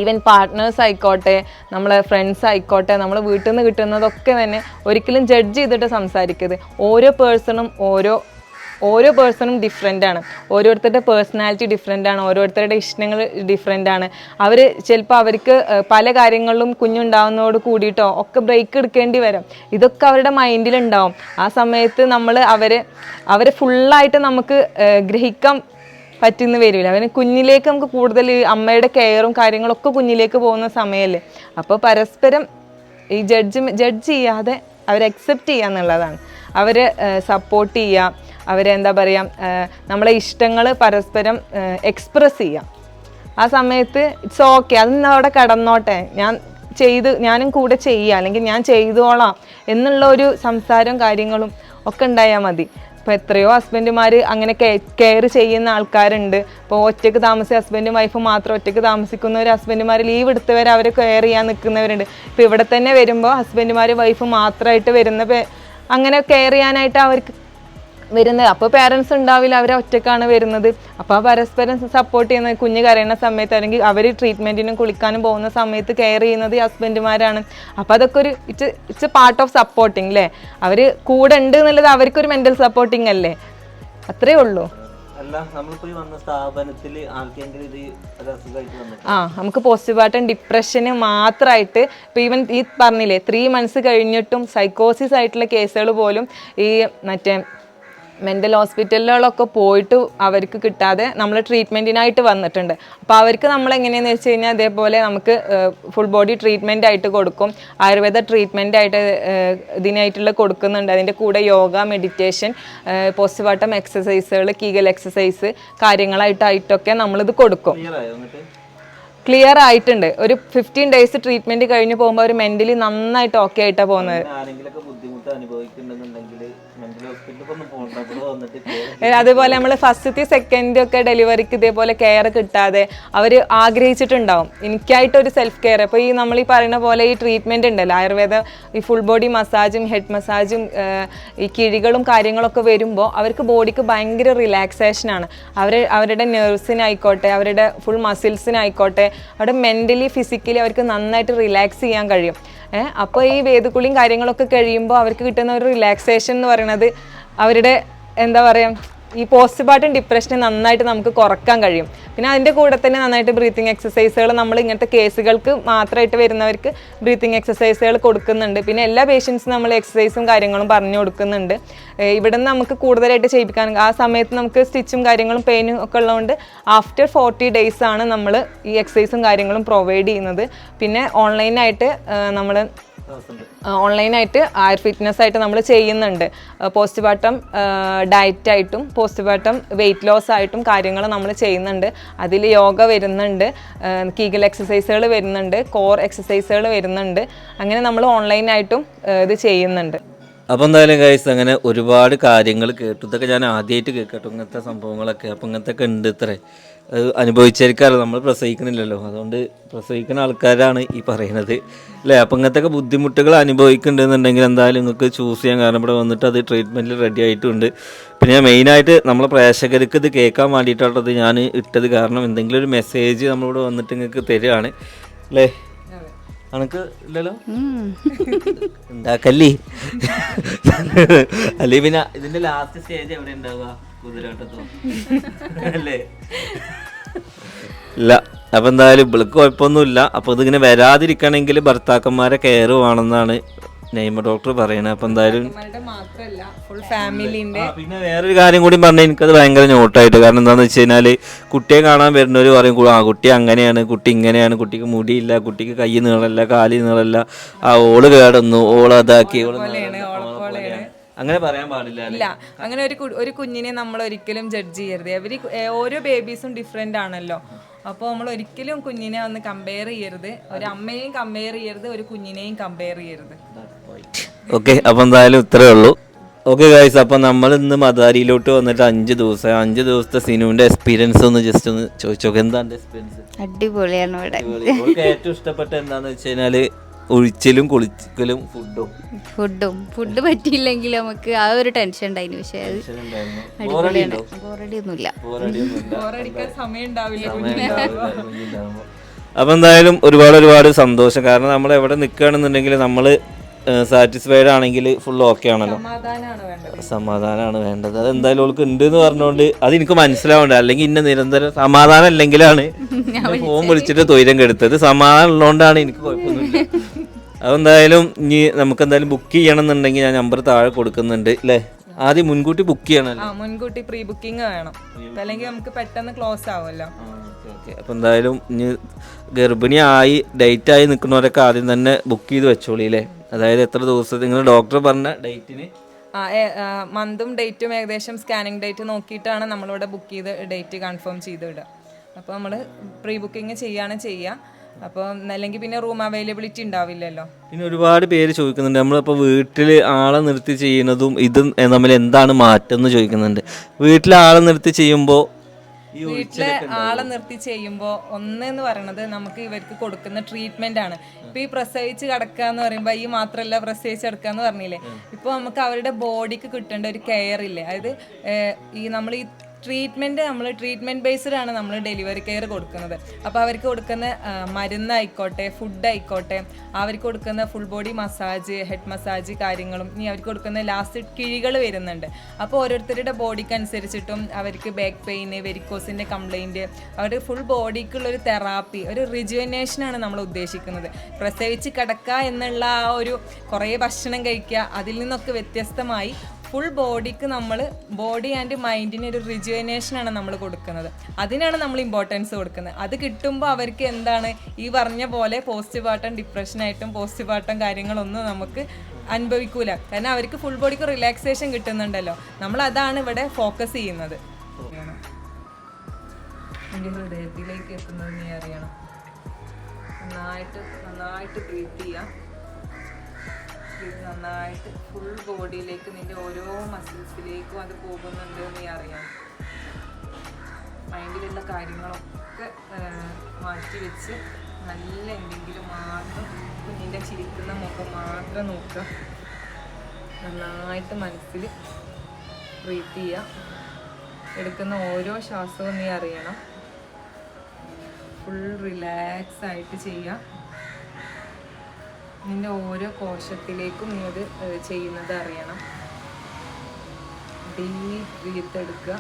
ഈവൻ പാർട്ട്നേഴ്സ് ആയിക്കോട്ടെ നമ്മളെ ഫ്രണ്ട്സ് ആയിക്കോട്ടെ നമ്മൾ വീട്ടിൽ നിന്ന് കിട്ടുന്നതൊക്കെ തന്നെ ഒരിക്കലും ജഡ്ജ് ചെയ്തിട്ട് സംസാരിക്കരുത്. ഓരോ പേഴ്സണും ഓരോ ഓരോ പേഴ്സണും ഡിഫറെന്റ് ആണ്. ഓരോരുത്തരുടെ പേഴ്സണാലിറ്റി ഡിഫറെന്റ് ആണ്. ഓരോരുത്തരുടെ ഇഷ്ടങ്ങൾ ഡിഫറെന്റ് ആണ്. അവർ ചിലപ്പോൾ അവർക്ക് പല കാര്യങ്ങളിലും കുഞ്ഞുണ്ടാവുന്നതോട് കൂടിയിട്ടോ ഒക്കെ ബ്രേക്ക് എടുക്കേണ്ടി വരും. ഇതൊക്കെ അവരുടെ മൈൻഡിലുണ്ടാവും ആ സമയത്ത് നമ്മൾ അവരെ അവരെ ഫുള്ളായിട്ട് നമുക്ക് ഗ്രഹിക്കാൻ പറ്റുന്ന വരില്ല. അവന് കുഞ്ഞിലേക്ക് നമുക്ക് കൂടുതൽ അമ്മയുടെ കെയറും കാര്യങ്ങളൊക്കെ കുഞ്ഞിലേക്ക് പോകുന്ന സമയമല്ലേ അപ്പോൾ പരസ്പരം ഈ ജഡ്ജ് ജഡ്ജ് ചെയ്യാതെ അവരെ അക്സെപ്റ്റ് ചെയ്യുക എന്നുള്ളതാണ്. അവരെ സപ്പോർട്ട് ചെയ്യുക. അവരെ എന്താ പറയുക നമ്മളെ ഇഷ്ടങ്ങൾ പരസ്പരം എക്സ്പ്രസ് ചെയ്യുക. ആ സമയത്ത് ഇറ്റ്സ് ഓക്കെ അത് അവിടെ കടന്നോട്ടെ. ഞാൻ ചെയ്ത് ഞാനും കൂടെ ചെയ്യുക. അല്ലെങ്കിൽ ഞാൻ ചെയ്തോളാം. എന്നുള്ള ഒരു സംസാരവും കാര്യങ്ങളും ഒക്കെ ഉണ്ടായാൽ മതി. ഇപ്പോൾ എത്രയോ ഹസ്ബൻഡുമാർ അങ്ങനെ കെയർ ചെയ്യുന്ന ആൾക്കാരുണ്ട്. ഇപ്പോൾ ഒറ്റയ്ക്ക് താമസിച്ച ഹസ്ബൻഡും വൈഫും മാത്രം ഒറ്റയ്ക്ക് താമസിക്കുന്ന ഒരു ഹസ്ബൻഡുമാർ ലീവ് എടുത്തവർ അവരെ കെയർ ചെയ്യാൻ നിൽക്കുന്നവരുണ്ട്. ഇപ്പോൾ ഇവിടെ തന്നെ വരുമ്പോൾ ഹസ്ബൻഡുമാർ വൈഫ് മാത്രമായിട്ട് വരുന്ന അങ്ങനെ കെയർ ചെയ്യാനായിട്ട് അവർക്ക് വരുന്നത്. അപ്പോൾ പേരൻസ് ഉണ്ടാവില്ല അവർ ഒറ്റക്കാണ് വരുന്നത്. അപ്പോൾ ആ പരസ്പരം സപ്പോർട്ട് ചെയ്യുന്നത് കുഞ്ഞ് കരയുന്ന സമയത്ത് അല്ലെങ്കിൽ അവർ ട്രീറ്റ്മെന്റിനും കുളിക്കാനും പോകുന്ന സമയത്ത് കെയർ ചെയ്യുന്നത് ഈ ഹസ്ബൻഡുമാരാണ് അപ്പോൾ അതൊക്കെ ഒരു it's it's a part of supporting അല്ലേ അവർ കൂടെ ഉണ്ട് എന്നുള്ളത് അവർക്കൊരു മെന്റൽ സപ്പോർട്ടിങ് അല്ലേ? അത്രേ ഉള്ളൂ. അല്ല നമ്മളിപ്പോ വന്ന സ്ഥാപനത്തിൽ ആർക്കെങ്കിലും ഇത് ഒരു അസുഖമായിട്ട് വന്നിട്ട് ആ നമുക്ക് പോസ്റ്റ്മോർട്ടം ഡിപ്രഷന് മാത്രമായിട്ട് ഇപ്പം ഈവൻ ഈ പറഞ്ഞില്ലേ ത്രീ മന്ത്സ് കഴിഞ്ഞിട്ടും സൈക്കോസിസ് ആയിട്ടുള്ള കേസുകൾ പോലും ഈ മറ്റേ മെന്റൽ ഹോസ്പിറ്റലുകളൊക്കെ പോയിട്ട് അവർക്ക് കിട്ടാതെ നമ്മൾ ട്രീറ്റ്മെന്റിനായിട്ട് വന്നിട്ടുണ്ട്. അപ്പോൾ അവർക്ക് നമ്മൾ എങ്ങനെയാണെന്ന് വെച്ച് കഴിഞ്ഞാൽ അതേപോലെ നമുക്ക് ഫുൾ ബോഡി ട്രീറ്റ്മെന്റ് ആയിട്ട് കൊടുക്കും. ആയുർവേദ ട്രീറ്റ്മെന്റ് ആയിട്ട് ഇതിനായിട്ടുള്ള കൊടുക്കുന്നുണ്ട്. അതിന്റെ കൂടെ യോഗ മെഡിറ്റേഷൻ പോസ്റ്റ്മോർട്ടം എക്സസൈസുകൾ കീഗൽ എക്സസൈസ് കാര്യങ്ങളായിട്ടായിട്ടൊക്കെ നമ്മളിത് കൊടുക്കും. ക്ലിയർ ആയിട്ടുണ്ട്. ഒരു ഫിഫ്റ്റീൻ ഡേയ്സ് ട്രീറ്റ്മെന്റ് കഴിഞ്ഞ് പോകുമ്പോൾ അവർ മെന്റലി നന്നായിട്ട് ഓക്കെ ആയിട്ടാണ് പോകുന്നത്. അതുപോലെ നമ്മൾ ഫസ്റ്റത്തെ സെക്കൻഡ് ഒക്കെ ഡെലിവറിക്ക് ഇതേപോലെ കെയർ കിട്ടാതെ അവർ ആഗ്രഹിച്ചിട്ടുണ്ടാവും. എനിക്കായിട്ട് ഒരു സെൽഫ് കെയർ അപ്പോൾ ഈ നമ്മൾ ഈ പറയുന്ന പോലെ ഈ ട്രീറ്റ്മെന്റ് ഉണ്ടല്ലോ ആയുർവേദ ഈ ഫുൾ ബോഡി മസാജും ഹെഡ് മസാജും ഈ കിഴികളും കാര്യങ്ങളൊക്കെ വരുമ്പോൾ അവർക്ക് ബോഡിക്ക് ഭയങ്കര റിലാക്സേഷനാണ് അവർ അവരുടെ നെർവ്സിനായിക്കോട്ടെ അവരുടെ ഫുൾ മസിൽസിനായിക്കോട്ടെ അവിടെ മെന്റലി ഫിസിക്കലി അവർക്ക് നന്നായിട്ട് റിലാക്സ് ചെയ്യാൻ കഴിയും. അപ്പോൾ ഈ വേദക്കുളിയും കാര്യങ്ങളൊക്കെ കഴിയുമ്പോൾ അവർക്ക് കിട്ടുന്ന ഒരു റിലാക്സേഷൻ എന്ന് പറയുന്നത് അവരുടെ എന്താ പറയുക ഈ പോസ്റ്റ്മോർട്ടം ഡിപ്രഷനെ നന്നായിട്ട് നമുക്ക് കുറയ്ക്കാൻ കഴിയും. പിന്നെ അതിന്റെ കൂടെ തന്നെ നന്നായിട്ട് ബ്രീത്തിങ് എക്സസൈസുകൾ നമ്മൾ ഇങ്ങനത്തെ കേസുകൾക്ക് മാത്രമായിട്ട് വരുന്നവർക്ക് ബ്രീത്തിങ് എക്സസൈസുകൾ കൊടുക്കുന്നുണ്ട്. പിന്നെ എല്ലാ പേഷ്യൻസും നമ്മൾ എക്സസൈസും കാര്യങ്ങളും പറഞ്ഞു കൊടുക്കുന്നുണ്ട്. ഇവിടെ നിന്ന് നമുക്ക് കൂടുതലായിട്ട് ചെയ്യിപ്പിക്കാൻ ആ സമയത്ത് നമുക്ക് സ്റ്റിച്ചും കാര്യങ്ങളും പെയിനും ഒക്കെ ഉള്ളതുകൊണ്ട് ആഫ്റ്റർ ഫോർട്ടി ഡേയ്സ് ആണ് നമ്മൾ ഈ എക്സസൈസും കാര്യങ്ങളും പ്രൊവൈഡ് ചെയ്യുന്നത്. പിന്നെ ഓൺലൈനായിട്ട് നമ്മൾ ഓൺലൈനായിട്ട് ആയുർ ഫിറ്റ്നസ് ആയിട്ട് നമ്മൾ ചെയ്യുന്നുണ്ട്. പോസ്റ്റ് പാർട്ടം ഡയറ്റ് ആയിട്ടും പോസ്റ്റ് പാർട്ടം വെയിറ്റ് ലോസ് ആയിട്ടും കാര്യങ്ങൾ നമ്മൾ ചെയ്യുന്നുണ്ട്. അതിൽ യോഗ വരുന്നുണ്ട്. കീഗൽ എക്സസൈസുകൾ വരുന്നുണ്ട്. കോർ എക്സസൈസുകൾ വരുന്നുണ്ട്. അങ്ങനെ നമ്മൾ ഓൺലൈനായിട്ടും ഇത് ചെയ്യുന്നുണ്ട്. അപ്പോൾ എന്തായാലും കൈസ് അങ്ങനെ ഒരുപാട് കാര്യങ്ങൾ കേട്ടു. ഇതൊക്കെ ഞാൻ ആദ്യമായിട്ട് കേൾക്കട്ടെ. ഇങ്ങനത്തെ സംഭവങ്ങളൊക്കെ. അപ്പോൾ ഇങ്ങനത്തെ ഒക്കെ ഉണ്ട് ഇത്രേ. അത് അനുഭവിച്ചിരിക്കാറോ നമ്മൾ പ്രസവിക്കണില്ലല്ലോ. അതുകൊണ്ട് പ്രസവിക്കുന്ന ആൾക്കാരാണ് ഈ പറയുന്നത്. അല്ലേ? അപ്പം ഇങ്ങനത്തെ ഒക്കെ ബുദ്ധിമുട്ടുകൾ അനുഭവിക്കുന്നുണ്ടെന്നുണ്ടെങ്കിൽ എന്തായാലും നിങ്ങൾക്ക് ചൂസ് ചെയ്യാൻ കാരണം ഇവിടെ വന്നിട്ട് അത് ട്രീറ്റ്മെന്റിൽ റെഡി ആയിട്ടുണ്ട്. പിന്നെ മെയിനായിട്ട് നമ്മളെ പ്രേക്ഷകർക്ക് ഇത് കേൾക്കാൻ വേണ്ടിയിട്ടുള്ളത് ഞാൻ ഇട്ടത്. കാരണം എന്തെങ്കിലും ഒരു മെസ്സേജ് നമ്മളിവിടെ വന്നിട്ട് നിങ്ങൾക്ക് തരികയാണ് അല്ലേ? അനക്ക് ഇല്ലല്ലോ? ഉണ്ടാക്കല്ലേ? അല്ലേ പിന്നെ ഇതിന്റെ ലാസ്റ്റ് സ്റ്റേജ് എവിടെ ഉണ്ടാവുക? കുതിരാട്ടത്തോ അല്ലേ? ഇല്ല. അപ്പൊ എന്തായാലും ഇവൾക്ക് കുഴപ്പമൊന്നുമില്ല. അപ്പൊ ഇതിങ്ങനെ വരാതിരിക്കണമെങ്കിൽ ഭർത്താക്കന്മാരെ കെയർ വേണമെന്നാണ് നെയ്മ ഡോക്ടർ പറയണത് അപ്പം എന്തായാലും പിന്നെ വേറൊരു കാര്യം കൂടി പറഞ്ഞാൽ എനിക്കത് ഭയങ്കര ഞോട്ടായിട്ട് കാരണം എന്താണെന്ന് വെച്ച് കഴിഞ്ഞാൽ കുട്ടിയെ കാണാൻ വരുന്നവർ പറയും "കു- ആ കുട്ടി അങ്ങനെയാണ്. കുട്ടി ഇങ്ങനെയാണ്. കുട്ടിക്ക് മുടിയില്ല. കുട്ടിക്ക് കൈ നീളല്ല കാലി നീളല്ല. ആ ഓൾ കേടന്നു. ഓൾ അതാക്കി. ഓൾ നീളല്ല, ഓളെ പോലെയാണ്." അങ്ങനെ പറയാൻ പാടില്ല അല്ലേ? ഇല്ല. അങ്ങനെ ഒരു ഒരു കുഞ്ഞിനെ നമ്മൾ ഒരിക്കലും ജഡ്ജ് ചെയ്യരുത് അവർ ഓരോ ബേബീസും ഡിഫറെന്റ് ആണല്ലോ. അപ്പോൾ നമ്മൾ ഒരിക്കലും കുഞ്ഞിനെ ഒന്ന് കമ്പയർ ചെയ്യരുത്. ഒരു അമ്മയെയും കമ്പയർ ചെയ്യരുത് ഒരു കുഞ്ഞിനെയും കമ്പയർ ചെയ്യരുത്. ഓക്കെ അപ്പം എന്തായാലും ഇത്രേ ഉള്ളൂ. ഓക്കെ ഗൈസ് അപ്പം നമ്മൾ ഇന്ന് മദാരിയിലോട്ട് വന്നിട്ട് അഞ്ച് ദിവസം അഞ്ച് ദിവസത്തെ സിനുവിന്റെ എക്സ്പീരിയൻസ് ഒന്ന് ജസ്റ്റ് ഒന്ന് ചോദിച്ചോക്കെ. എന്താണ് എക്സ്പീരിയൻസ് അടിപൊളിയാണ് ഇവിടെ. ഏറ്റവും ഇഷ്ടപ്പെട്ട എന്താണെന്ന് വെച്ച് കഴിഞ്ഞാൽ ഒഴിച്ചിലും കുളിക്കലും ഫുഡും. ഫുഡും. ഫുഡ് പറ്റിയില്ലെങ്കിൽ നമുക്ക് ആ ഒരു ടെൻഷൻ ഉണ്ടായിരുന്നു പക്ഷെ അത് അടിപൊളിയാണ്. അപ്പൊ എന്തായാലും ഒരുപാട് ഒരുപാട് സന്തോഷം. കാരണം നമ്മൾ എവിടെ നിൽക്കുകയാണെന്നുണ്ടെങ്കിൽ നമ്മൾ സാറ്റിസ്ഫൈഡ് ആണെങ്കിൽ ഫുൾ ഓക്കെ ആണല്ലോ. സമാധാനമാണ് വേണ്ടത്. അത് എന്തായാലും അവൾക്ക് ഉണ്ട് എന്ന് പറഞ്ഞുകൊണ്ട് അത് എനിക്ക് മനസ്സിലാവണ്ട. അല്ലെങ്കിൽ ഇന്ന നിരന്തരം സമാധാനം ഇല്ലെങ്കിലാണ് ഫോൺ വിളിച്ചിട്ട് തൊയിരം കെടുത്തത് സമാധാനം ഉള്ളതുകൊണ്ടാണ് എനിക്ക് കുഴപ്പമൊന്നുമില്ല. അതെന്തായാലും ഇനി നമുക്ക് എന്തായാലും ബുക്ക് ചെയ്യണം എന്നുണ്ടെങ്കിൽ ഞാൻ നമ്പർ താഴെ കൊടുക്കുന്നുണ്ട് അല്ലേ ആദ്യം മുൻകൂട്ടി ബുക്ക് ചെയ്യണമല്ലോ മുൻകൂട്ടി പ്രീ ബുക്കിംഗ് വേണം അല്ലെങ്കിൽ നമുക്ക് പെട്ടെന്ന് ക്ലോസ് ആവുമല്ലോ. അപ്പം എന്തായാലും ഇനി ഗർഭിണിയായി ഡേറ്റ് ആയി നിൽക്കുന്നവരൊക്കെ ആദ്യം തന്നെ ബുക്ക് ചെയ്ത് വെച്ചോളി അല്ലേ അതായത് എത്ര ദിവസത്തെ നിങ്ങൾ ഡോക്ടർ പറഞ്ഞ ഡേറ്റിന് ആ മന്തും ഡേറ്റും ഏകദേശം സ്കാനിങ് ഡേറ്റ് നോക്കിയിട്ടാണ് നമ്മളിവിടെ ബുക്ക് ചെയ്ത് ഡേറ്റ് കൺഫേം ചെയ്ത് വിടുക. അപ്പോൾ നമ്മൾ പ്രീ ബുക്കിംഗ് ചെയ്യാണ് ചെയ്യുക. അപ്പോൾ അല്ലെങ്കിൽ പിന്നെ റൂം അവൈലബിലിറ്റി ഉണ്ടാവില്ലല്ലോ. പിന്നെ ഒരുപാട് പേര് ചോദിക്കുന്നുണ്ട്. നമ്മളിപ്പോൾ വീട്ടിൽ ആളെ നിർത്തി ചെയ്യുന്നതും ഇതും തമ്മിൽ എന്താണ് മാറ്റം എന്ന് ചോദിക്കുന്നുണ്ട്. വീട്ടിൽ ആളെ നിർത്തി ചെയ്യുമ്പോൾ വീട്ടിലെ ആളെ നിർത്തി ചെയ്യുമ്പോൾ ഒന്ന് എന്ന് പറയുന്നത് നമുക്ക് ഇവർക്ക് കൊടുക്കുന്ന ട്രീറ്റ്മെന്റ് ആണ്. ഇപ്പൊ ഈ പ്രസവിച്ച് കിടക്കുക എന്ന് പറയുമ്പോൾ ഈ മാത്രമല്ല പ്രസവിച്ച് കിടക്കുക എന്ന് പറഞ്ഞില്ലേ ഇപ്പൊ നമുക്ക് അവരുടെ ബോഡിക്ക് കിട്ടേണ്ട ഒരു കെയർ ഇല്ലേ? അതായത് ഈ നമ്മൾ ഈ ട്രീറ്റ്മെന്റ് നമ്മൾ ട്രീറ്റ്മെന്റ് ബേസ്ഡ് ആണ് നമ്മൾ ഡെലിവറി കെയർ കൊടുക്കുന്നത്. അപ്പോൾ അവർക്ക് കൊടുക്കുന്ന മരുന്നായിക്കോട്ടെ ഫുഡ് ആയിക്കോട്ടെ അവർക്ക് കൊടുക്കുന്ന full body massage head massage കാര്യങ്ങളും ഇനി അവർക്ക് കൊടുക്കുന്ന ലാസ്റ്റ് കിഴികൾ വരുന്നുണ്ട്. അപ്പോൾ ഓരോരുത്തരുടെ ബോഡിക്ക് അനുസരിച്ചിട്ടും അവർക്ക് ബാക്ക് പെയിന് വെരിക്കോസിന്റെ കംപ്ലൈന്റ് അവരുടെ ഫുൾ ബോഡിക്കുള്ള ഒരു തെറാപ്പി ഒരു റിജുവനേഷനാണ് നമ്മൾ ഉദ്ദേശിക്കുന്നത്. പ്രസവിച്ച് കിടക്കുക എന്നുള്ള ആ ഒരു കുറേ ഭക്ഷണം കഴിക്കുക അതിൽ നിന്നൊക്കെ വ്യത്യസ്തമായി ഫുൾ ബോഡിക്ക് നമ്മൾ ബോഡി ആൻഡ് മൈൻഡിന് ഒരു റിജുവനേഷനാണ് നമ്മൾ കൊടുക്കുന്നത്. അതിനാണ് നമ്മൾ ഇമ്പോർട്ടൻസ് കൊടുക്കുന്നത്. അത് കിട്ടുമ്പോൾ അവർക്ക് എന്താണ് ഈ പറഞ്ഞ പോലെ പോസിറ്റീവ് പാർട്ടം ഡിപ്രഷനായിട്ടും പോസിറ്റീവ് പാർട്ടം കാര്യങ്ങളൊന്നും നമുക്ക് അനുഭവിക്കൂല. കാരണം അവർക്ക് ഫുൾ ബോഡിക്ക് റിലാക്സേഷൻ കിട്ടുന്നുണ്ടല്ലോ. നമ്മൾ അതാണ് ഇവിടെ ഫോക്കസ് ചെയ്യുന്നത്. എന്റെ ഹൃദയത്തിലേക്ക് എത്തുന്നത് നീ അറിയണം. നന്നായിട്ട് നന്നായിട്ട് ബ്രീത്ത് ചെയ്യാം. ഇത് നന്നായിട്ട് ഫുൾ ബോഡിയിലേക്ക് നിന്റെ ഓരോ മസിൽസിലേക്കും അത് പോകുന്നുണ്ട് നീ അറിയാം. മൈൻഡിലുള്ള കാര്യങ്ങളൊക്കെ മാറ്റി വെച്ച് നല്ല എന്തെങ്കിലും മാത്രം കുഞ്ഞിന്റെ ചിരിക്കുന്ന മുഖം മാത്രം നോക്കുക നന്നായിട്ട് മനസ്സിൽ ബ്രീത്ത് ചെയ്യുക. എടുക്കുന്ന ഓരോ ശ്വാസവും നീ അറിയണം. ഫുൾ റിലാക്സ് ആയിട്ട് ചെയ്യുക. നിന്റെ ഓരോ കോശത്തിലേക്കും നീ അത് ചെയ്യുന്നത് അറിയണം. ഡീപ്പ് ബ്രീത്ത് എടുക്കുക.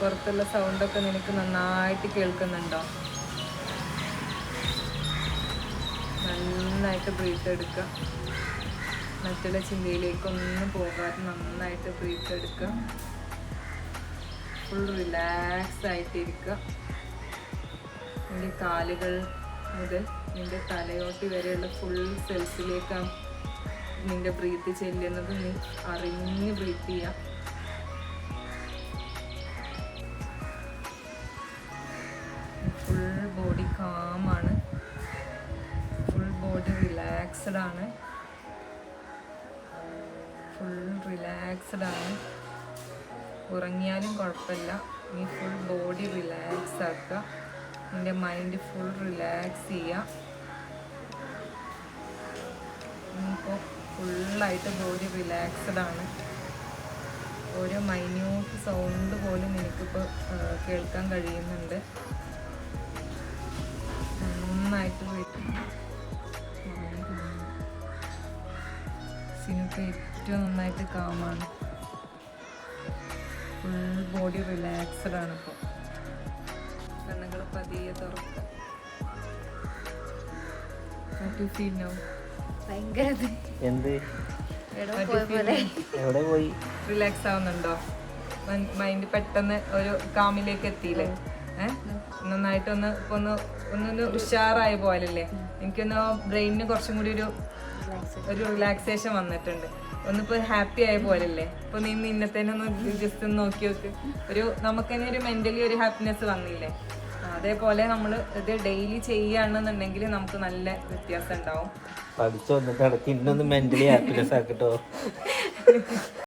പുറത്തുള്ള സൗണ്ടൊക്കെ നിനക്ക് നന്നായിട്ട് കേൾക്കുന്നുണ്ടോ? നന്നായിട്ട് ബ്രീത്ത് എടുക്കുക. മറ്റുള്ള ചിന്തയിലേക്കൊന്നും പോകാതെ നന്നായിട്ട് ബ്രീത്ത് എടുക്കുക. ഫുൾ റിലാക്സ് ആയിട്ടിരിക്കുക. എന്റെ കാലുകൾ മുതൽ നിന്റെ തലയോട്ടി വരെയുള്ള ഫുൾ സെൽസിലേക്കാണ് നിന്റെ ബ്രീത്ത് ചെല്ലുന്നത്. നീ അറിഞ്ഞ് ബ്രീത്ത് ചെയ്യാം. ഫുൾ ബോഡി കാമാണ് ഫുൾ ബോഡി റിലാക്സ്ഡ് ആണ്. ഫുൾ റിലാക്സ്ഡ് ആണ്. ഉറങ്ങിയാലും കുഴപ്പമില്ല. നീ ഫുൾ ബോഡി റിലാക്സ് ആക്കുക. നിന്റെ മൈൻഡ് ഫുൾ റിലാക്സ് ചെയ്യുക ഇപ്പോൾ ഫുള്ളായിട്ട് ബോഡി റിലാക്സ്ഡ് ആണ്. ഓരോ മൈന്യൂട്ട് സൗണ്ട് പോലും എനിക്കിപ്പോൾ കേൾക്കാൻ കഴിയുന്നുണ്ട്. നന്നായിട്ട് സിനിമ ഏറ്റവും നന്നായിട്ട് കാമാണ് ഫുൾ ബോഡി റിലാക്സ്ഡ് ആണ് ഇപ്പോൾ കണ്ണുകൾ പതിയെ തുറക്കുക ഭയങ്കര ഇത്. എന്ത്? എടോ പോയ എവിടെ പോയി? റിലാക്സ് ആവുന്നുണ്ടോ? മൈൻഡ് പെട്ടെന്ന് ഒരു കാമിലേക്ക് എത്തിയില്ലേ? ഏഹ്? നന്നായിട്ടൊന്ന് ഇപ്പൊ ഒന്ന് ഒന്നൊന്ന് ഉഷാറായ പോലല്ലേ എനിക്കൊന്ന് ബ്രെയിനിന് കുറച്ചും കൂടി ഒരു ഒരു റിലാക്സേഷൻ വന്നിട്ടുണ്ട്. ഒന്നിപ്പോ ഹാപ്പി ആയ പോലല്ലേ? ഇപ്പൊ നീ നിന്നെ തന്നെ ഒന്ന് ജസ്റ്റ് ഒന്ന് നോക്കി നോക്ക്. ഒരു നമുക്ക് തന്നെ ഒരു മെന്റലി ഒരു ഹാപ്പിനെസ് വന്നില്ലേ? അതേപോലെ നമ്മൾ ഇത് ഡെയിലി ചെയ്യുകയാണെന്നുണ്ടെങ്കിൽ നമുക്ക് നല്ല വ്യത്യാസം ഉണ്ടാവും. പഠിച്ചു വന്നിട്ട് ഇടയ്ക്ക് ഇന്നൊന്ന് മെന്റലി ഹാപ്പിനെസ് ആക്കട്ടോ